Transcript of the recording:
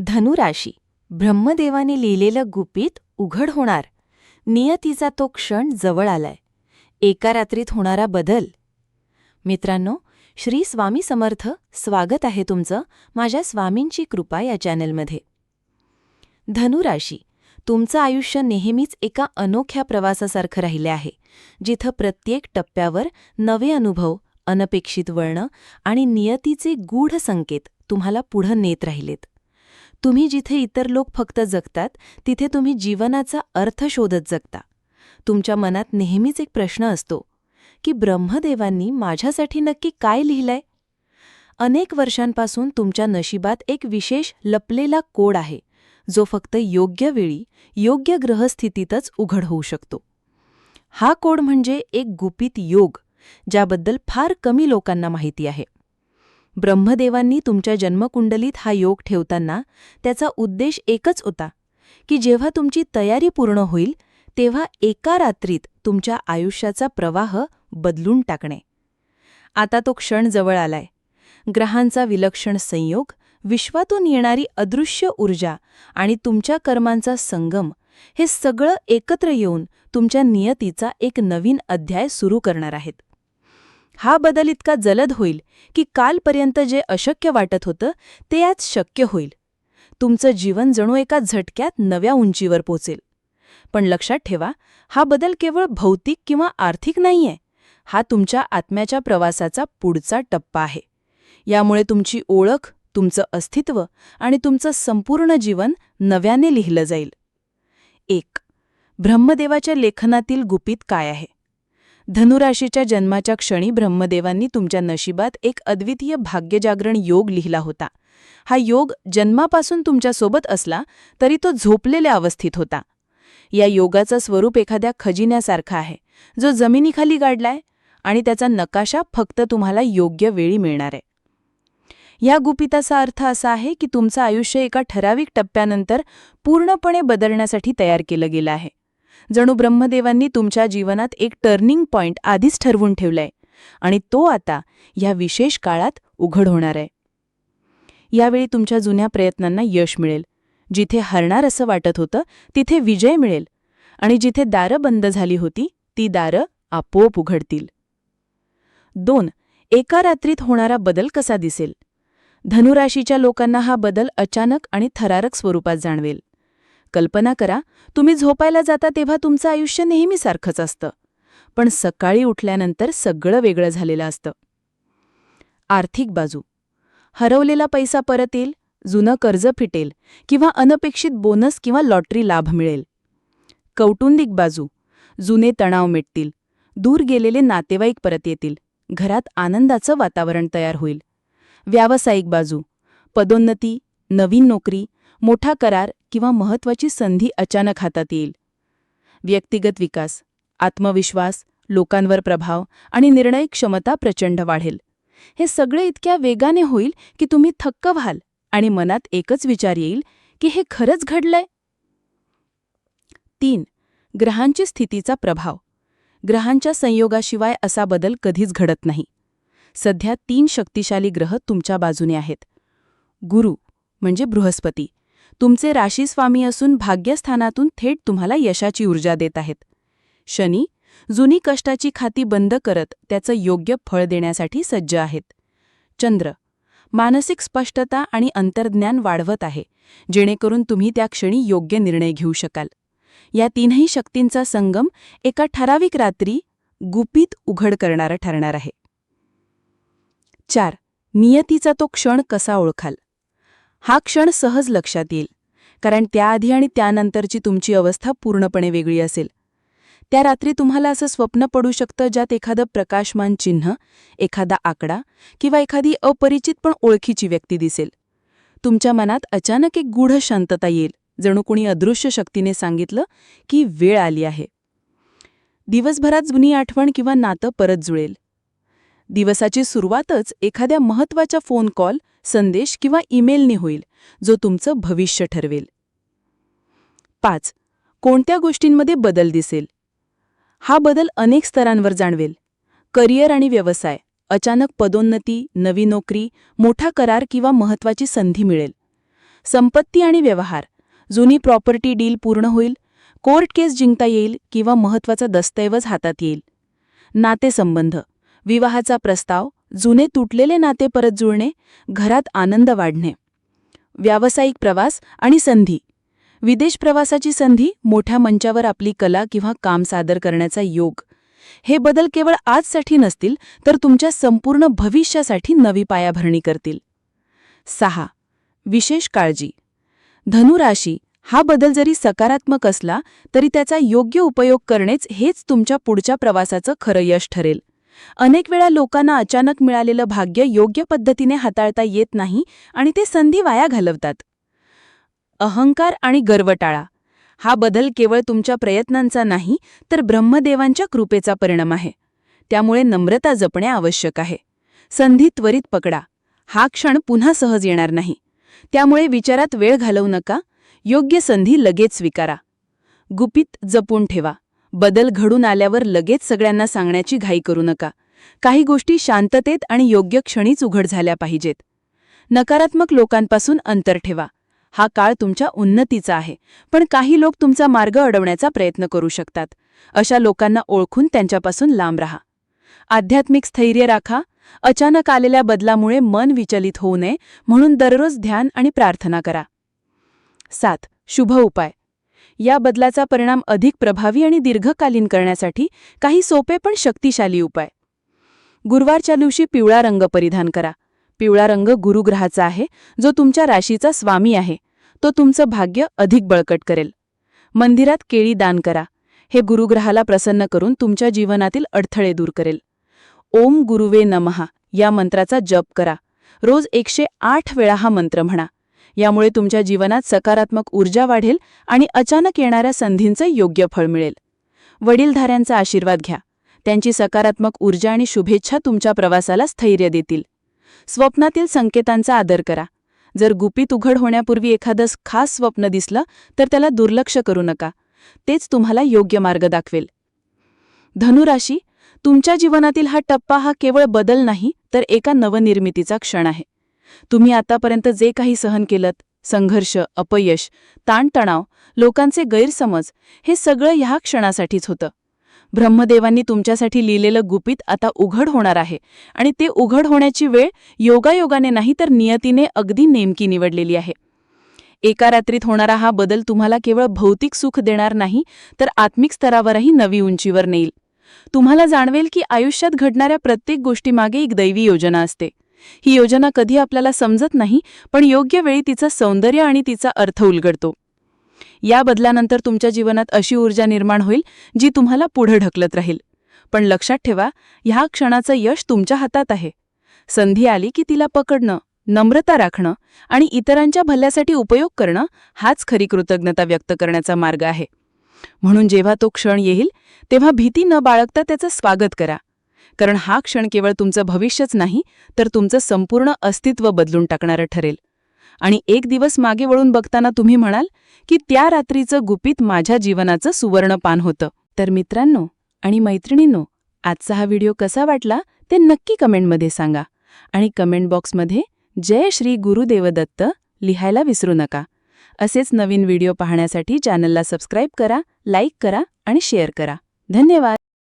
धनुराशी. ब्रह्मदेवाने लिहिलेलं गुपित उघड होणार. नियतीचा तो क्षण जवळ आलाय. एका रात्रीत होणारा बदल. मित्रांनो श्री स्वामी समर्थ स्वागत आहे तुमचं माझ्या स्वामींची कृपा या चॅनलमध्ये. धनुराशी. तुमचं आयुष्य नेहमीच एका अनोख्या प्रवासासारखं राहिले आहे जिथं प्रत्येक टप्प्यावर नवे अनुभव अनपेक्षित वळणं आणि नियतीचे गूढ संकेत तुम्हाला पुढं नेत राहिलेत. तुम्ही जिथे इतर लोक फक्त जगतात तिथे तुम्ही जीवनाचा अर्थ शोधत जगता. तुमच्या मनात नेहमीच एक प्रश्न असतो की ब्रह्मदेवांनी माझ्यासाठी नक्की काय लिहिलंय? अनेक वर्षांपासून तुमच्या नशिबात एक विशेष लपलेला कोड आहे जो फक्त योग्य वेळी योग्य ग्रहस्थितीतच उघड होऊ शकतो. हा कोड म्हणजे एक गुपित योग ज्याबद्दल फार कमी लोकांना माहिती आहे. ब्रह्मदेवांनी तुमच्या जन्मकुंडलीत हा योग ठेवताना त्याचा उद्देश एकच होता की जेव्हा तुमची तयारी पूर्ण होईल तेव्हा एका रात्रीत तुमच्या आयुष्याचा प्रवाह बदलून टाकणे. आता तो क्षण जवळ आलाय. ग्रहांचा विलक्षण संयोग विश्वातून येणारी अदृश्य ऊर्जा आणि तुमच्या कर्मांचा संगम हे सगळं एकत्र येऊन तुमच्या नियतीचा एक नवीन अध्याय सुरू करणार आहेत. हा बदल इतका जलद होईल की कालपर्यंत जे अशक्य वाटत होतं ते आज शक्य होईल. तुमचं जीवन जणू एका झटक्यात नव्या उंचीवर पोचेल. पण लक्षात ठेवा हा बदल केवळ भौतिक किंवा आर्थिक नाहीये. हा तुमच्या आत्म्याच्या प्रवासाचा पुढचा टप्पा आहे. यामुळे तुमची ओळख तुमचं अस्तित्व आणि तुमचं संपूर्ण जीवन नव्याने लिहिलं जाईल. एक ब्रह्मदेवाच्या लेखनातील गुपित काय आहे? धनुराशीच्या जन्माच्या क्षणी ब्रह्मदेवांनी तुमच्या नशिबात एक अद्वितीय भाग्यजागरण योग लिहिला होता. हा योग जन्मापासून तुमच्यासोबत असला तरी तो झोपलेल्या अवस्थित होता. या योगाचं स्वरूप एखाद्या खजिन्यासारखा आहे जो जमिनीखाली गाडलाय आणि त्याचा नकाशा फक्त तुम्हाला योग्य वेळी मिळणार आहे. या गुपिताचा अर्थ असा आहे की तुमचं आयुष्य एका ठराविक टप्प्यानंतर पूर्णपणे बदलण्यासाठी तयार केलं गेलं आहे. जणू ब्रह्मदेवांनी तुमच्या जीवनात एक टर्निंग पॉइंट आधीच ठरवून ठेवलाय. आणि तो आता या विशेष काळात उघड होणार आहे. यावेळी तुमच्या जुन्या प्रयत्नांना यश मिळेल. जिथे हरणार असं वाटत होतं तिथे विजय मिळेल. आणि जिथे दारं बंद झाली होती ती दारं आपोआप उघडतील. दोन एका रात्रीत होणारा बदल कसा दिसेल? धनुराशीच्या लोकांना हा बदल अचानक आणि थरारक स्वरूपात जाणवेल. कल्पना करा तुम्ही झोपायला जाता तेव्हा तुमचं आयुष्य नेहमीसारखंच असतं. पण सकाळी उठल्यानंतर सगळं वेगळं झालेलं असतं. आर्थिक बाजू. हरवलेला पैसा परत येईल जुनं कर्ज फिटेल किंवा अनपेक्षित बोनस किंवा लॉटरी लाभ मिळेल. कौटुंबिक बाजू. जुने तणाव मिटतील. दूर गेलेले नातेवाईक परत येतील. घरात आनंदाचं वातावरण तयार होईल. व्यावसायिक बाजू. पदोन्नती नवीन नोकरी मोठा करार किंवा महत्वाची संधी अचानक हातात येईल. व्यक्तिगत विकास आत्मविश्वास लोकांवर प्रभाव आणि निर्णय क्षमता प्रचंड वाढेल. हे सगळे इतक्या वेगाने होईल की तुम्ही थक्क व्हाल आणि मनात एकच विचार येईल की हे खरंच घडलंय? तीन ग्रहांची स्थितीचा प्रभाव. ग्रहांच्या संयोगाशिवाय असा बदल कधीच घडत नाही. सध्या तीन शक्तिशाली ग्रह तुमच्या बाजूने आहेत. गुरु म्हणजे बृहस्पती तुमचे राशीस्वामी असून भाग्यस्थानातून थेट तुम्हाला यशाची ऊर्जा देत आहेत. शनी जुनी कष्टाची खाती बंद करत त्याचं योग्य फळ देण्यासाठी सज्ज आहेत. चंद्र मानसिक स्पष्टता आणि अंतर्ज्ञान वाढवत आहे जेणेकरून तुम्ही त्या क्षणी योग्य निर्णय घेऊ शकाल. या तीनही शक्तींचा संगम एका ठराविक रात्री गुपित उघड करणारा ठरणार आहे. चार नियतीचा तो क्षण कसा ओळखाल? हा क्षण सहज लक्षात येईल. कारण त्याआधी आणि त्यानंतरची तुमची अवस्था पूर्णपणे वेगळी असेल. त्या रात्री तुम्हाला असं स्वप्न पडू शकतं ज्यात एखादं प्रकाशमान चिन्ह एखादा आकडा किंवा एखादी अपरिचित पण ओळखीची व्यक्ती दिसेल. तुमच्या मनात अचानक एक गूढ शांतता येईल जणू कुणी अदृश्य शक्तीने सांगितलं की वेळ आली आहे. दिवसभरात जुनी आठवण किंवा नातं परत जुळेल. दिवसाची सुरुवातच एखाद्या महत्त्वाच्या फोन कॉल संदेश किंवा ईमेलने होईल जो तुमचं भविष्य ठरवेल. पाच. कोणत्या गोष्टींमध्ये बदल दिसेल? हा बदल अनेक स्तरांवर जाणवेल. करिअर आणि व्यवसाय अचानक पदोन्नती नवी नोकरी मोठा करार किंवा महत्त्वाची संधी मिळेल. संपत्ती आणि व्यवहार जुनी प्रॉपर्टी डील पूर्ण होईल कोर्ट केस जिंकता येईल किंवा महत्त्वाचा दस्तऐवज हातात येईल. नातेसंबंध विवाहाचा प्रस्ताव जुने तुटलेले नाते परत जुळणे घरात आनंद वाढणे. व्यावसायिक प्रवास आणि संधी. विदेश प्रवासाची संधी मोठ्या मंचावर आपली कला किंवा काम सादर करण्याचा योग. हे बदल केवळ आजसाठी नसतील तर तुमच्या संपूर्ण भविष्यासाठी नवी पायाभरणी करतील. सहा. विशेष काळजी. धनुराशी हा बदल जरी सकारात्मक असला तरी त्याचा योग्य उपयोग करणेच हेच तुमच्या पुढच्या प्रवासाचं खरं यश ठरेल. अनेक वेळा लोकांना अचानक मिळालेलं भाग्य योग्य पद्धतीने हाताळता येत नाही आणि ते संधी वाया घालवतात. अहंकार आणि गर्व टाळा हा बदल केवळ तुमच्या प्रयत्नांचा नाही तर ब्रह्मदेवांच्या कृपेचा परिणाम आहे. त्यामुळे नम्रता जपणे आवश्यक आहे. संधी त्वरित पकडा. हा क्षण पुन्हा सहज येणार नाही. त्यामुळे विचारात वेळ घालवू नका. योग्य संधी लगेच स्वीकारा. गुपित जपून ठेवा. बदल घडून आल्यावर लगेच सगळ्यांना सांगण्याची घाई करू नका. काही गोष्टी शांततेत आणि योग्य क्षणीच उघड झाल्या पाहिजेत. नकारात्मक लोकांपासून अंतर ठेवा. हा काळ तुमच्या उन्नतीचा आहे पण काही लोक तुमचा मार्ग अडवण्याचा प्रयत्न करू शकतात. अशा लोकांना ओळखून त्यांच्यापासून लांब राहा. आध्यात्मिक स्थैर्य राखा. अचानक आलेल्या बदलामुळे मन विचलित होऊ नये म्हणून दररोज ध्यान आणि प्रार्थना करा. सात. शुभ उपाय. या बदलाचा परिणाम अधिक प्रभावी आणि दीर्घकालीन करण्यासाठी काही सोपे पण शक्तिशाली उपाय. गुरुवारच्या दिवशी पिवळा रंग परिधान करा. पिवळा रंग गुरुग्रहाचा आहे जो तुमच्या राशीचा स्वामी आहे. तो तुमचं भाग्य अधिक बळकट करेल. मंदिरात केळी दान करा. हे गुरुग्रहाला प्रसन्न करून तुमच्या जीवनातील अडथळे दूर करेल. ओम गुरुवे नमहा या मंत्राचा जप करा. रोज एकशे आठ वेळा हा मंत्र म्हणा. यामुळे तुमच्या जीवनात सकारात्मक ऊर्जा वाढेल आणि अचानक येणाऱ्या संधींचं योग्य फळ मिळेल. वडीलधाऱ्यांचा आशीर्वाद घ्या. त्यांची सकारात्मक ऊर्जा आणि शुभेच्छा तुमच्या प्रवासाला स्थैर्य देतील. स्वप्नातील संकेतांचा आदर करा. जर गुपित उघड होण्यापूर्वी एखादं खास स्वप्न दिसलं तर त्याला दुर्लक्ष करू नका. तेच तुम्हाला योग्य मार्ग दाखवेल. धनुराशी तुमच्या जीवनातील हा टप्पा हा केवळ बदल नाही तर एका नवनिर्मितीचा क्षण आहे. तुम्ही आतापर्यंत जे काही सहन केलं संघर्ष अपयश ताणतणाव लोकांचे गैरसमज हे सगळं ह्या क्षणासाठीच होतं. ब्रह्मदेवांनी तुमच्यासाठी लिहिलेलं गुपित आता उघड होणार आहे आणि ते उघड होण्याची वेळ योगायोगाने नाही तर नियतीने अगदी नेमकी निवडलेली आहे. एका रात्रीत होणारा हा बदल तुम्हाला केवळ भौतिक सुख देणार नाही तर आत्मिक स्तरावरही नवी उंचीवर नेईल. तुम्हाला जाणवेल की आयुष्यात घडणाऱ्या प्रत्येक गोष्टीमागे एक दैवी योजना असते. ही योजना कधी आपल्याला समजत नाही पण योग्य वेळी तिचं सौंदर्य आणि तिचा अर्थ उलगडतो. या बदलानंतर तुमच्या जीवनात अशी ऊर्जा निर्माण होईल जी तुम्हाला पुढे ढकलत राहील. पण लक्षात ठेवा ह्या क्षणाचं यश तुमच्या हातात आहे. संधी आली की तिला पकडणं नम्रता राखणं आणि इतरांच्या भल्यासाठी उपयोग करणं हाच खरी कृतज्ञता व्यक्त करण्याचा मार्ग आहे. म्हणून जेव्हा तो क्षण येईल तेव्हा भीती न बाळगता त्याचं स्वागत करा. कारण हा क्षण केवळ तुमचं भविष्यच नाही तर तुमचं संपूर्ण अस्तित्व बदलून टाकणारं ठरेल. आणि एक दिवस मागे वळून बघताना तुम्ही म्हणाल की त्या रात्रीचं गुपित माझ्या जीवनाचं सुवर्णपान होतं. तर मित्रांनो आणि मैत्रिणींनो आजचा हा व्हिडिओ कसा वाटला ते नक्की कमेंटमध्ये सांगा. आणि कमेंट बॉक्समध्ये जय श्री गुरुदेवदत्त लिहायला विसरू नका. असेच नवीन व्हिडिओ पाहण्यासाठी चॅनलला सबस्क्राईब करा लाईक करा आणि शेअर करा. धन्यवाद.